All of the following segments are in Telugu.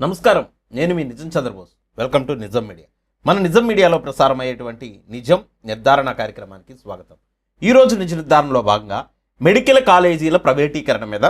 నమస్కారం. నేను మీ Nijam Chandrabose. Welcome to Nijam media. మన నిజం మీడియాలో ప్రసారం అయ్యేటువంటి నిజం నిర్ధారణ కార్యక్రమానికి స్వాగతం. ఈరోజు నిజ నిర్ధారణలో భాగంగా మెడికల్ కాలేజీల ప్రైవేటీకరణ మీద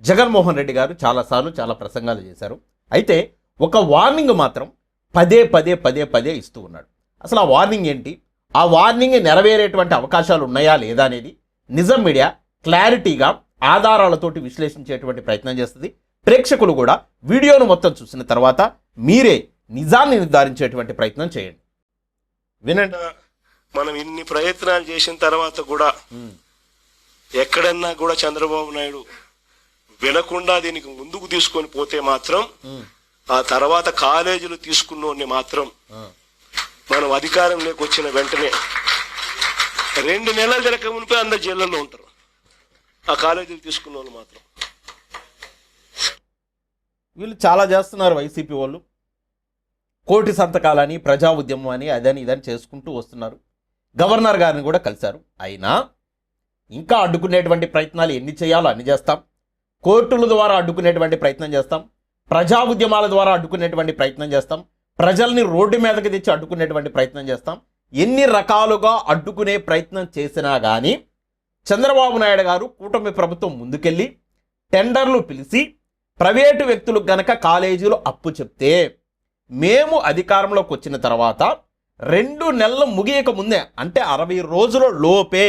జగన్మోహన్ రెడ్డి గారు చాలాసార్లు చాలా ప్రసంగాలు చేశారు. అయితే ఒక వార్నింగ్ మాత్రం పదే పదే పదే పదే ఇస్తూ ఉన్నాడు. అసలు ఆ వార్నింగ్ ఏంటి? ఆ వార్నింగ్ నెరవేరేటువంటి అవకాశాలు ఉన్నాయా లేదా అనేది నిజం మీడియా క్లారిటీగా ఆధారాలతోటి విశ్లేషించేటువంటి ప్రయత్నం చేస్తుంది. ప్రేక్షకులు కూడా వీడియోను మొత్తం చూసిన తర్వాత మీరే నిజాన్ని నిర్ధారించేటువంటి ప్రయత్నం చేయండి. వినండి. మనం ఇన్ని ప్రయత్నాలు చేసిన తర్వాత కూడా ఎక్కడన్నా కూడా చంద్రబాబు నాయుడు వినకుండా దీనికి ముందుకు తీసుకొని పోతే మాత్రం ఆ తర్వాత కాలేజీలు తీసుకున్నోడిని మాత్రం మనం అధికారంలోకి వచ్చిన వెంటనే రెండు నెలలు తిరగక మునిపే అందరు జైళ్ళల్లో ఉంటారు. ఆ కాలేజీలు తీసుకున్న వాళ్ళు మాత్రం. వీళ్ళు చాలా చేస్తున్నారు వైసీపీ వాళ్ళు. కోటి సంతకాలని ప్రజా ఉద్యమం అని అదని ఇదని చేసుకుంటూ వస్తున్నారు. గవర్నర్ గారిని కూడా కలిశారు. అయినా ఇంకా అడ్డుకునేటువంటి ప్రయత్నాలు ఎన్ని చేయాలో అన్ని చేస్తాం. కోర్టుల ద్వారా అడ్డుకునేటువంటి ప్రయత్నం చేస్తాం. ప్రజా ఉద్యమాల ద్వారా అడ్డుకునేటువంటి ప్రయత్నం చేస్తాం. ప్రజల్ని రోడ్డు మీదకి తెచ్చి అడ్డుకునేటువంటి ప్రయత్నం చేస్తాం. ఎన్ని రకాలుగా అడ్డుకునే ప్రయత్నం చేసినా కానీ చంద్రబాబు నాయుడు గారు కూటమి ప్రభుత్వం ముందుకెళ్ళి టెండర్లు పిలిచి ప్రైవేటు వ్యక్తులకు గనక కాలేజీలు అప్పు చెప్తే మేము అధికారంలోకి వచ్చిన తర్వాత రెండు నెలలు ముగియక ముందే అంటే అరవై రోజుల లోపే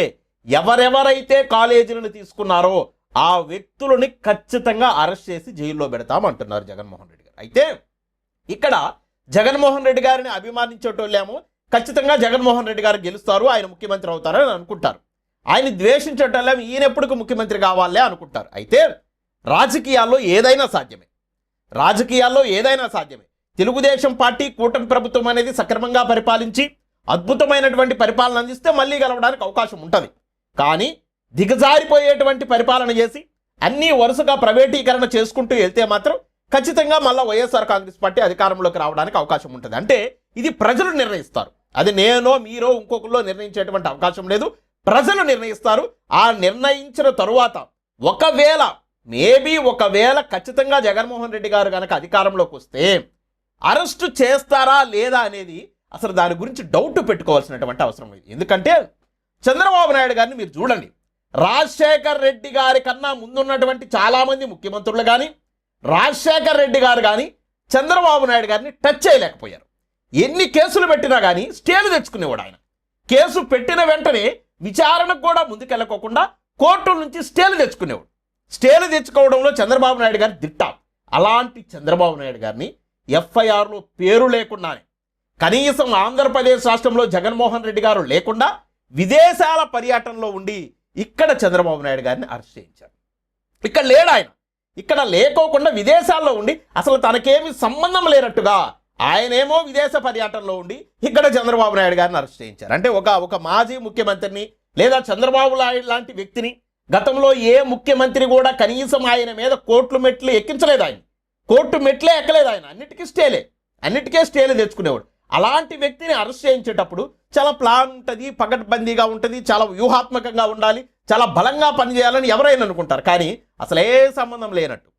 ఎవరెవరైతే కాలేజీలను తీసుకున్నారో ఆ వ్యక్తులని ఖచ్చితంగా అరెస్ట్ చేసి జైల్లో పెడతామంటున్నారు జగన్మోహన్ రెడ్డి గారు. అయితే ఇక్కడ జగన్మోహన్ రెడ్డి గారిని అభిమానించేటోళ్ళేమో ఖచ్చితంగా జగన్మోహన్ రెడ్డి గారు గెలుస్తారు ఆయన ముఖ్యమంత్రి అవుతారని అనుకుంటారు. ఆయన ద్వేషించేటోళ్ళేమో ఈయన ఎప్పుడు ముఖ్యమంత్రి కావాలే అనుకుంటారు. అయితే రాజకీయాల్లో ఏదైనా సాధ్యమే. రాజకీయాల్లో ఏదైనా సాధ్యమే. తెలుగుదేశం పార్టీ కూటమి ప్రభుత్వం అనేది సక్రమంగా పరిపాలించి అద్భుతమైనటువంటి పరిపాలన అందిస్తే మళ్ళీ గెలవడానికి అవకాశం ఉంటుంది. కానీ దిగజారిపోయేటువంటి పరిపాలన చేసి అన్నీ వరుసగా ప్రైవేటీకరణ చేసుకుంటూ వెళ్తే మాత్రం ఖచ్చితంగా మళ్ళీ వైఎస్ఆర్ కాంగ్రెస్ పార్టీ అధికారంలోకి రావడానికి అవకాశం ఉంటుంది. అంటే ఇది ప్రజలు నిర్ణయిస్తారు. అది నేనో మీరో ఇంకొకరిలో నిర్ణయించేటువంటి అవకాశం లేదు. ప్రజలు నిర్ణయిస్తారు. ఆ నిర్ణయించిన తరువాత ఒకవేళ మేబీ ఒకవేళ ఖచ్చితంగా జగన్మోహన్ రెడ్డి గారు కనుక అధికారంలోకి వస్తే అరెస్టు చేస్తారా లేదా అనేది అసలు దాని గురించి డౌట్ పెట్టుకోవాల్సినటువంటి అవసరం లేదు. ఎందుకంటే చంద్రబాబు నాయుడు గారిని మీరు చూడండి. రాజశేఖర్ రెడ్డి గారి కన్నా ముందున్నటువంటి చాలామంది ముఖ్యమంత్రులు కానీ రాజశేఖర్ రెడ్డి గారు కానీ చంద్రబాబు నాయుడు గారిని టచ్ చేయలేకపోయారు. ఎన్ని కేసులు పెట్టినా కానీ స్టేలు తెచ్చుకునేవాడు ఆయన. కేసు పెట్టిన వెంటనే విచారణకు కూడా ముందుకెళ్ళకోకుండా కోర్టు నుంచి స్టేలు తెచ్చుకునేవాడు. స్టేలు తెచ్చుకోవడంలో చంద్రబాబు నాయుడు గారి దిట్ట. అలాంటి చంద్రబాబు నాయుడు గారిని ఎఫ్ఐఆర్లో పేరు లేకుండానే కనీసం ఆంధ్రప్రదేశ్ రాష్ట్రంలో జగన్మోహన్ రెడ్డి గారు లేకుండా విదేశాల పర్యటనలో ఉండి ఇక్కడ చంద్రబాబు నాయుడు గారిని అరెస్ట్ చేయించారు. ఇక్కడ లేడు ఆయన. ఇక్కడ లేకోకుండా విదేశాల్లో ఉండి అసలు తనకేమి సంబంధం లేనట్టుగా ఆయనేమో విదేశ పర్యటనలో ఉండి ఇక్కడ చంద్రబాబు నాయుడు గారిని అరెస్ట్ చేయించారు. అంటే ఒక ఒక మాజీ ముఖ్యమంత్రిని లేదా చంద్రబాబు నాయుడు లాంటి వ్యక్తిని గతంలో ఏ ముఖ్యమంత్రి కూడా కనీసం ఆయన మీద కోట్లు మెట్లు ఎక్కించలేదు ఆయన. కోర్టు మెట్లే ఎక్కలేదు ఆయన. అన్నిటికీ స్టేలే. అన్నిటికే స్టేలే తెచ్చుకునేవాడు. అలాంటి వ్యక్తిని అరెస్ట్ చేయించేటప్పుడు చాలా ప్లాన్ ఉంటుంది పగడ్బందీగా ఉంటుంది చాలా వ్యూహాత్మకంగా ఉండాలి చాలా బలంగా పనిచేయాలని ఎవరైనా అనుకుంటారు. కానీ అసలే సంబంధం లేనట్టు.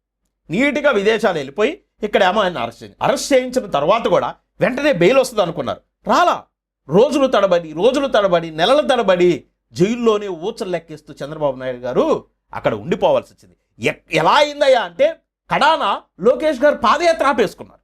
నీట్గా విదేశాలు వెళ్ళిపోయి ఇక్కడ ఏమో ఆయన అరెస్ట్ చేయండి అరెస్ట్ చేయించిన తర్వాత కూడా వెంటనే బెయిల్ వస్తుంది అనుకున్నారు రాలా. రోజులు తడబడి రోజులు తడబడి నెలలు తడబడి జైల్లోనే ఊచలు లెక్కిస్తూ చంద్రబాబు నాయుడు గారు అక్కడ ఉండిపోవాల్సి వచ్చింది. ఎలా అయిందయ్యా అంటే కడాన లోకేష్ గారు పాదయాత్ర ఆపేసుకున్నారు.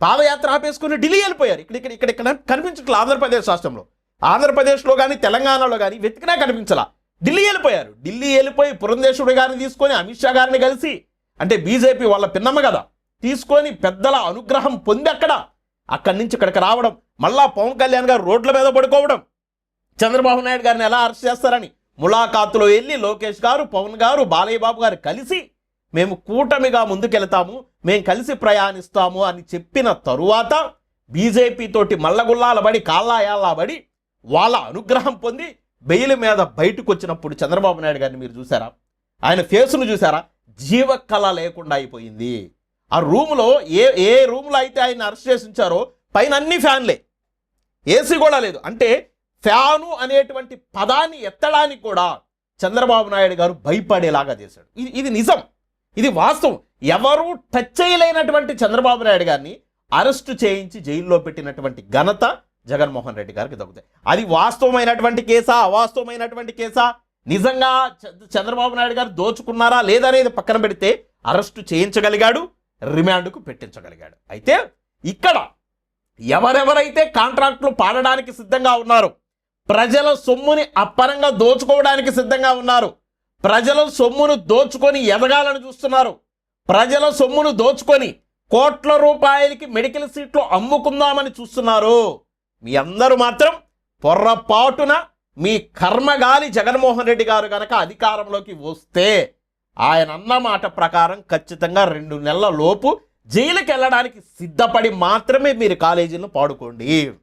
పాదయాత్ర ఆపేసుకుని ఢిల్లీ వెళ్ళిపోయారు. ఇక్కడ ఇక్కడ ఇక్కడ ఇక్కడ కనిపించట్లేదు ఆంధ్రప్రదేశ్ రాష్ట్రంలో. ఆంధ్రప్రదేశ్లో కానీ తెలంగాణలో కానీ వెతికినా కనిపించలా. ఢిల్లీ వెళ్ళిపోయారు. ఢిల్లీ వెళ్ళిపోయి పురంధేశ్వరుడు గారిని తీసుకొని అమిత్ షా గారిని కలిసి అంటే బీజేపీ వాళ్ళ పిన్నమ్మ కదా తీసుకొని పెద్దల అనుగ్రహం పొంది అక్కడ అక్కడి నుంచి ఇక్కడికి రావడం మళ్ళా పవన్ కళ్యాణ్ గారు రోడ్ల మీద పడుకోవడం చంద్రబాబు నాయుడు గారిని ఎలా అరెస్ట్ చేస్తారని ములాఖాతులో వెళ్ళి లోకేష్ గారు పవన్ గారు బాలయ్య బాబు గారు కలిసి మేము కూటమిగా ముందుకెళ్తాము మేము కలిసి ప్రయాణిస్తాము అని చెప్పిన తరువాత బీజేపీ తోటి మల్లగుల్లాలబడి కాళ్ళాయాలబడి వాళ్ళ అనుగ్రహం పొంది బెయిల్ మీద బయటకు వచ్చినప్పుడు చంద్రబాబు నాయుడు గారిని మీరు చూసారా ఆయన ఫేసును చూసారా జీవకళ లేకుండా అయిపోయింది. ఆ రూములో ఏ ఏ రూమ్లో అయితే ఆయన అరెస్ట్ చేసి ఉంచారో పైన అన్ని ఫ్యాన్లే. ఏసీ కూడా లేదు. అంటే ఫ్యాను అనేటువంటి పదాన్ని ఎత్తడానికి కూడా చంద్రబాబు నాయుడు గారు భయపడేలాగా చేశాడు. ఇది ఇది నిజం. ఇది వాస్తవం. ఎవరు టచ్ చేయలేనటువంటి చంద్రబాబు నాయుడు గారిని అరెస్టు చేయించి జైల్లో పెట్టినటువంటి ఘనత జగన్మోహన్ రెడ్డి గారికి దక్కుతాయి. అది వాస్తవమైనటువంటి కేసా అవాస్తవమైనటువంటి కేసా? నిజంగా చంద్రబాబు నాయుడు గారు దోచుకున్నారా లేదనేది పక్కన పెడితే అరెస్టు చేయించగలిగాడు రిమాండ్కు పెట్టించగలిగాడు. అయితే ఇక్కడ ఎవరెవరైతే కాంట్రాక్టులు పాడడానికి సిద్ధంగా ఉన్నారో ప్రజల సొమ్ముని అప్పరంగా దోచుకోవడానికి సిద్ధంగా ఉన్నారు. ప్రజల సొమ్మును దోచుకొని ఎదగాలని చూస్తున్నారు. ప్రజల సొమ్మును దోచుకొని కోట్ల రూపాయలకి మెడికల్ సీట్లు అమ్ముకుందామని చూస్తున్నారు. మీ అందరూ మాత్రం పొర్రపాటున మీ కర్మగాలి జగన్మోహన్ రెడ్డి గారు కనుక అధికారంలోకి వస్తే ఆయన అన్న మాట ప్రకారం ఖచ్చితంగా రెండు నెలల లోపు జైలుకి వెళ్ళడానికి సిద్ధపడి మాత్రమే మీరు కాలేజీలను పాడుకోండి.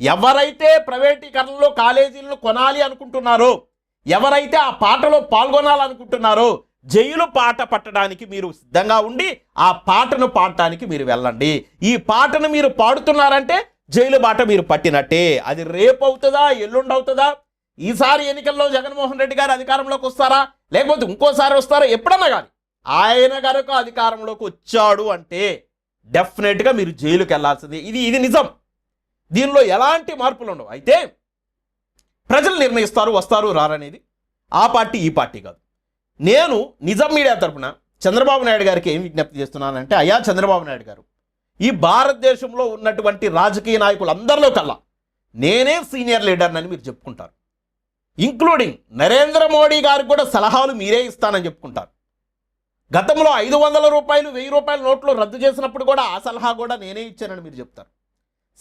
ఎవరైతే ప్రైవేటీకరణలో కాలేజీలను కొనాలి అనుకుంటున్నారో ఎవరైతే ఆ పాటలో పాల్గొనాలనుకుంటున్నారో జైలు పాట పట్టడానికి మీరు సిద్ధంగా ఉండి ఆ పాటను పాడటానికి మీరు వెళ్ళండి. ఈ పాటను మీరు పాడుతున్నారంటే జైలు బాట మీరు పట్టినట్టే. అది రేపు అవుతుందా ఎల్లుండి అవుతుందా? ఈసారి ఎన్నికల్లో జగన్మోహన్ రెడ్డి గారు అధికారంలోకి వస్తారా? లేకపోతే ఇంకోసారి వస్తారా? ఎప్పుడన్నా కానీ ఆయన కనుక అధికారంలోకి వచ్చాడు అంటే డెఫినెట్గా మీరు జైలుకి వెళ్ళాల్సిందే ఇది ఇది నిజం. దీనిలో ఎలాంటి మార్పులు ఉండవు. అయితే ప్రజలు నిర్ణయిస్తారు వస్తారు రారనేది ఆ పార్టీ ఈ పార్టీ కాదు. నేను నిజం మీడియా తరపున చంద్రబాబు నాయుడు గారికి ఏం విజ్ఞప్తి చేస్తున్నానంటే అయ్యా చంద్రబాబు నాయుడు గారు ఈ భారతదేశంలో ఉన్నటువంటి రాజకీయ నాయకులు అందరిలో కల్లా నేనే సీనియర్ లీడర్ అని మీరు చెప్పుకుంటారు. ఇంక్లూడింగ్ నరేంద్ర మోడీ గారికి కూడా సలహాలు మీరే ఇస్తానని చెప్పుకుంటారు. గతంలో ఐదు వందల రూపాయలు వెయ్యి రూపాయల నోట్లు రద్దు చేసినప్పుడు కూడా ఆ సలహా కూడా నేనే ఇచ్చానని మీరు చెప్తారు.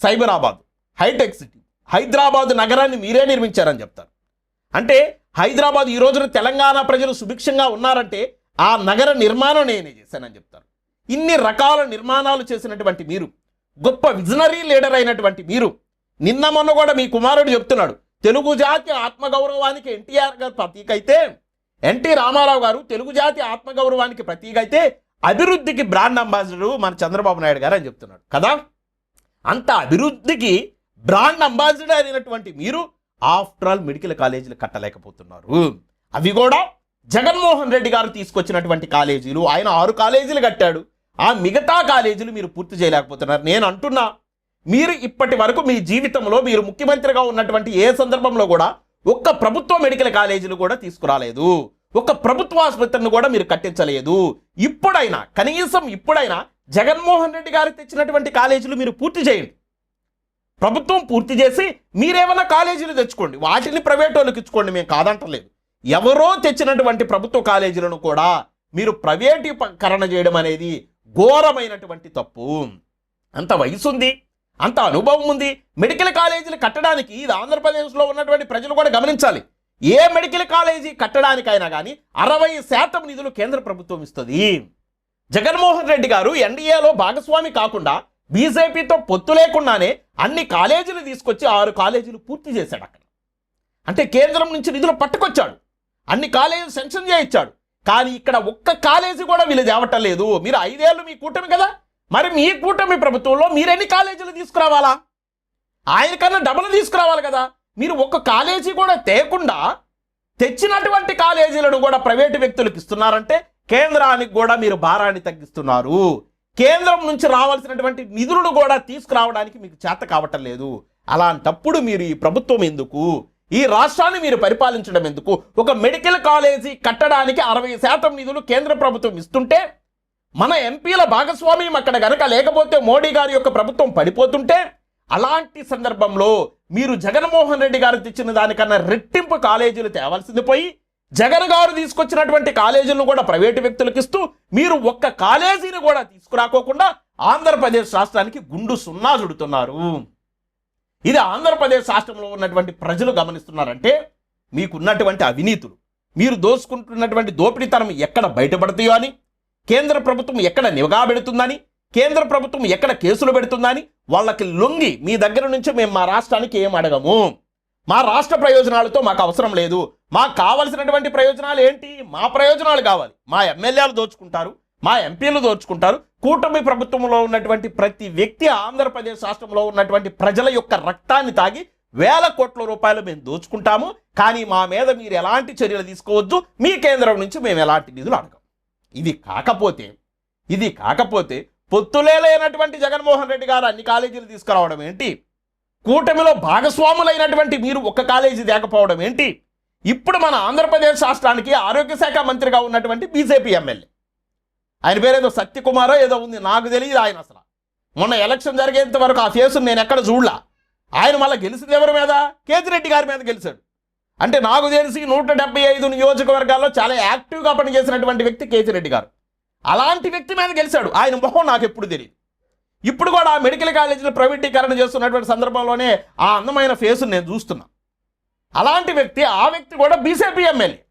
సైబరాబాద్ హైటెక్ సిటీ హైదరాబాద్ నగరాన్ని మీరే నిర్మించారని చెప్తారు. అంటే హైదరాబాద్ ఈ రోజున తెలంగాణ ప్రజలు సుభిక్షంగా ఉన్నారంటే ఆ నగర నిర్మాణం నేనే చేశానని చెప్తారు. ఇన్ని రకాల నిర్మాణాలు చేసినటువంటి మీరు గొప్ప విజనరీ లీడర్ అయినటువంటి మీరు నిన్న మొన్న కూడా మీ కుమారుడు చెప్తున్నాడు తెలుగు జాతి ఆత్మగౌరవానికి ఎన్టీఆర్ గారు ప్రతీక అయితే ఎన్టీ రామారావు గారు తెలుగు జాతి ఆత్మగౌరవానికి ప్రతీక అయితే అభివృద్ధికి బ్రాండ్ అంబాసిడరు మన చంద్రబాబు నాయుడు గారు అని చెప్తున్నాడు. కదా? అంత అభివృద్ధికి బ్రాండ్ అంబాసిడర్ అయినటువంటి మీరు ఆఫ్టర్ ఆల్ మెడికల్ కాలేజీలు కట్టలేకపోతున్నారు. అవి కూడా జగన్మోహన్ రెడ్డి గారు తీసుకొచ్చినటువంటి కాలేజీలు. ఆయన ఆరు కాలేజీలు కట్టాడు. ఆ మిగతా కాలేజీలు మీరు పూర్తి చేయలేకపోతున్నారు. నేను అంటున్నా మీరు ఇప్పటి వరకు మీ జీవితంలో మీరు ముఖ్యమంత్రిగా ఉన్నటువంటి ఏ సందర్భంలో కూడా ఒక్క ప్రభుత్వ మెడికల్ కాలేజీలు కూడా తీసుకురాలేదు. ఒక ప్రభుత్వ ఆసుపత్రిని కూడా మీరు కట్టించలేదు. ఇప్పుడైనా కనీసం ఇప్పుడైనా జగన్మోహన్ రెడ్డి గారు తెచ్చినటువంటి కాలేజీలు మీరు పూర్తి చేయండి. ప్రభుత్వం పూర్తి చేసి మీరేమైనా కాలేజీలు తెచ్చుకోండి. వాటిని ప్రైవేట్ వాళ్ళకి ఇచ్చుకోండి. మేము కాదంటలేదు. ఎవరో తెచ్చినటువంటి ప్రభుత్వ కాలేజీలను కూడా మీరు ప్రైవేటీకరణ చేయడం అనేది ఘోరమైనటువంటి తప్పు. అంత వయసు ఉంది అంత అనుభవం ఉంది. మెడికల్ కాలేజీలు కట్టడానికి ఇది ఆంధ్రప్రదేశ్లో ఉన్నటువంటి ప్రజలు కూడా గమనించాలి. ఏ మెడికల్ కాలేజీ కట్టడానికైనా కానీ అరవై శాతం నిధులు కేంద్ర ప్రభుత్వం ఇస్తుంది. జగన్మోహన్ రెడ్డి గారు ఎన్డీఏలో భాగస్వామి కాకుండా బీజేపీతో పొత్తు లేకుండానే అన్ని కాలేజీలు తీసుకొచ్చి ఆరు కాలేజీలు పూర్తి చేశాడు అక్కడ. అంటే కేంద్రం నుంచి నిధులు పట్టుకొచ్చాడు. అన్ని కాలేజీలు సెన్షన్ చేయించాడు. కానీ ఇక్కడ ఒక్క కాలేజీ కూడా వీళ్ళు తేవటం లేదు. మీరు ఐదేళ్ళు మీ కూటమి కదా? మరి మీ కూటమి ప్రభుత్వంలో మీరెన్ని కాలేజీలు తీసుకురావాలా? ఆయన కన్నా డబుల్ తీసుకురావాలి కదా? మీరు ఒక్క కాలేజీ కూడా తేకుండా తెచ్చినటువంటి కాలేజీలను కూడా ప్రైవేటు వ్యక్తులకు ఇస్తున్నారంటే కేంద్రానికి కూడా మీరు భారాన్ని తగ్గిస్తున్నారు. కేంద్రం నుంచి రావాల్సినటువంటి నిధులను కూడా తీసుకురావడానికి మీకు చేత కావటం లేదు. అలాంటప్పుడు మీరు ఈ ప్రభుత్వం ఎందుకు? ఈ రాష్ట్రాన్ని మీరు పరిపాలించడం ఎందుకు? ఒక మెడికల్ కాలేజీ కట్టడానికి అరవై శాతం నిధులు కేంద్ర ప్రభుత్వం ఇస్తుంటే మన ఎంపీల భాగస్వామ్యం అక్కడ గనక లేకపోతే మోడీ గారి యొక్క ప్రభుత్వం పడిపోతుంటే అలాంటి సందర్భంలో మీరు జగన్మోహన్ రెడ్డి గారు తెచ్చిన దానికన్నా రెట్టింపు కాలేజీలు తేవాల్సింది పోయి జగన్ గారు తీసుకొచ్చినటువంటి కాలేజీలను కూడా ప్రైవేటు వ్యక్తులకు ఇస్తూ మీరు ఒక్క కాలేజీని కూడా తీసుకురాకోకుండా ఆంధ్రప్రదేశ్ రాష్ట్రానికి గుండు సున్నా చుడుతున్నారు ఇది ఆంధ్రప్రదేశ్ రాష్ట్రంలో ఉన్నటువంటి ప్రజలు గమనిస్తున్నారంటే మీకున్నటువంటి అవినీతులు మీరు దోసుకుంటున్నటువంటి దోపిడీతనం ఎక్కడ బయటపడతాయో అని కేంద్ర ప్రభుత్వం ఎక్కడ నివగా పెడుతుందని కేంద్ర ప్రభుత్వం ఎక్కడ కేసులు పెడుతుందని వాళ్ళకి లొంగి మీ దగ్గర నుంచి మేము మా రాష్ట్రానికి ఏం అడగము? మా రాష్ట్ర ప్రయోజనాలతో మాకు అవసరం లేదు. మాకు కావలసినటువంటి ప్రయోజనాలు ఏంటి? మా ప్రయోజనాలు కావాలి. మా ఎమ్మెల్యేలు దోచుకుంటారు మా ఎంపీలు దోచుకుంటారు. కూటమి ప్రభుత్వంలో ఉన్నటువంటి ప్రతి వ్యక్తి ఆంధ్రప్రదేశ్ రాష్ట్రంలో ఉన్నటువంటి ప్రజల యొక్క రక్తాన్ని తాగి వేల కోట్ల రూపాయలు మేము దోచుకుంటాము. కానీ మా మీద మీరు ఎలాంటి చర్యలు తీసుకోవద్దు. మీ కేంద్రం నుంచి మేము ఎలాంటి నిధులు అడగం. ఇది కాకపోతే ఇది కాకపోతే పొత్తులే లేనటువంటి జగన్మోహన్ రెడ్డి గారు అన్ని కాలేజీలు తీసుకురావడం ఏంటి? కూటమిలో భాగస్వాములైనటువంటి మీరు ఒక్క కాలేజీ తేకపోవడం ఏంటి? ఇప్పుడు మన ఆంధ్రప్రదేశ్ రాష్ట్రానికి ఆరోగ్య శాఖ మంత్రిగా ఉన్నటువంటి బీజేపీ ఎమ్మెల్యే. ఆయన పేరేదో సత్యకుమారో ఏదో ఉంది నాకు తెలియదు ఆయన అసలు. మొన్న ఎలక్షన్ జరిగేంత వరకు ఆ ఫేసును నేను ఎక్కడ చూడలా. ఆయన మళ్ళీ గెలిచింది ఎవరి మీద? కేతిరెడ్డి గారి మీద గెలిచాడు. అంటే నాకు తెలిసి నూట డెబ్బై ఐదు నియోజకవర్గాల్లో చాలా యాక్టివ్గా పనిచేసినటువంటి వ్యక్తి కేతిరెడ్డి గారు. అలాంటి వ్యక్తి మీద గెలిచాడు. ఆయన మొహం నాకు ఎప్పుడు తెలియదు ఇప్పుడు కూడా ఆ మెడికల్ కాలేజీలో ప్రైవేటీకరణ చేస్తున్నటువంటి సందర్భంలోనే ఆ అందమైన ఫేసు నేను చూస్తున్నాను అలాంటి వ్యక్తి ఆ వ్యక్తి కూడా బీజేపీ ఎమ్మెల్యే.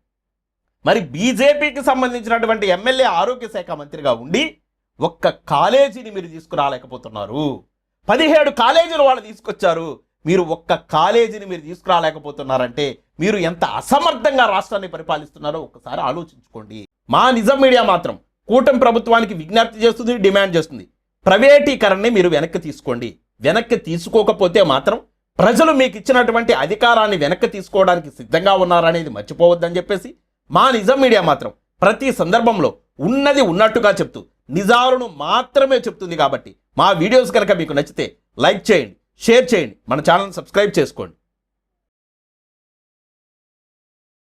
మరి బీజేపీకి సంబంధించినటువంటి ఎమ్మెల్యే ఆరోగ్య శాఖ మంత్రిగా ఉండి ఒక్క కాలేజీని మీరు తీసుకురాలేకపోతున్నారు. పదిహేడు కాలేజీలు వాళ్ళు తీసుకొచ్చారు. మీరు ఒక్క కాలేజీని మీరు తీసుకురాలేకపోతున్నారంటే మీరు ఎంత అసమర్థంగా రాష్ట్రాన్ని పరిపాలిస్తున్నారో ఒక్కసారి ఆలోచించుకోండి. మా నిజం మీడియా మాత్రం కూటమి ప్రభుత్వానికి విజ్ఞప్తి చేస్తుంది డిమాండ్ చేస్తుంది. ప్రైవేటీకరణని మీరు వెనక్కి తీసుకోండి. వెనక్కి తీసుకోకపోతే మాత్రం ప్రజలు మీకు ఇచ్చినటువంటి అధికారాన్ని వెనక్కి తీసుకోవడానికి సిద్ధంగా ఉన్నారనేది మర్చిపోవద్దని చెప్పేసి మా నిజం మీడియా మాత్రం ప్రతి సందర్భంలో ఉన్నది ఉన్నట్టుగా చెప్తూ నిజాలను మాత్రమే చెప్తుంది కాబట్టి మా వీడియోస్ కనుక మీకు నచ్చితే లైక్ చేయండి షేర్ చేయండి మన ఛానల్ సబ్స్క్రైబ్ చేసుకోండి.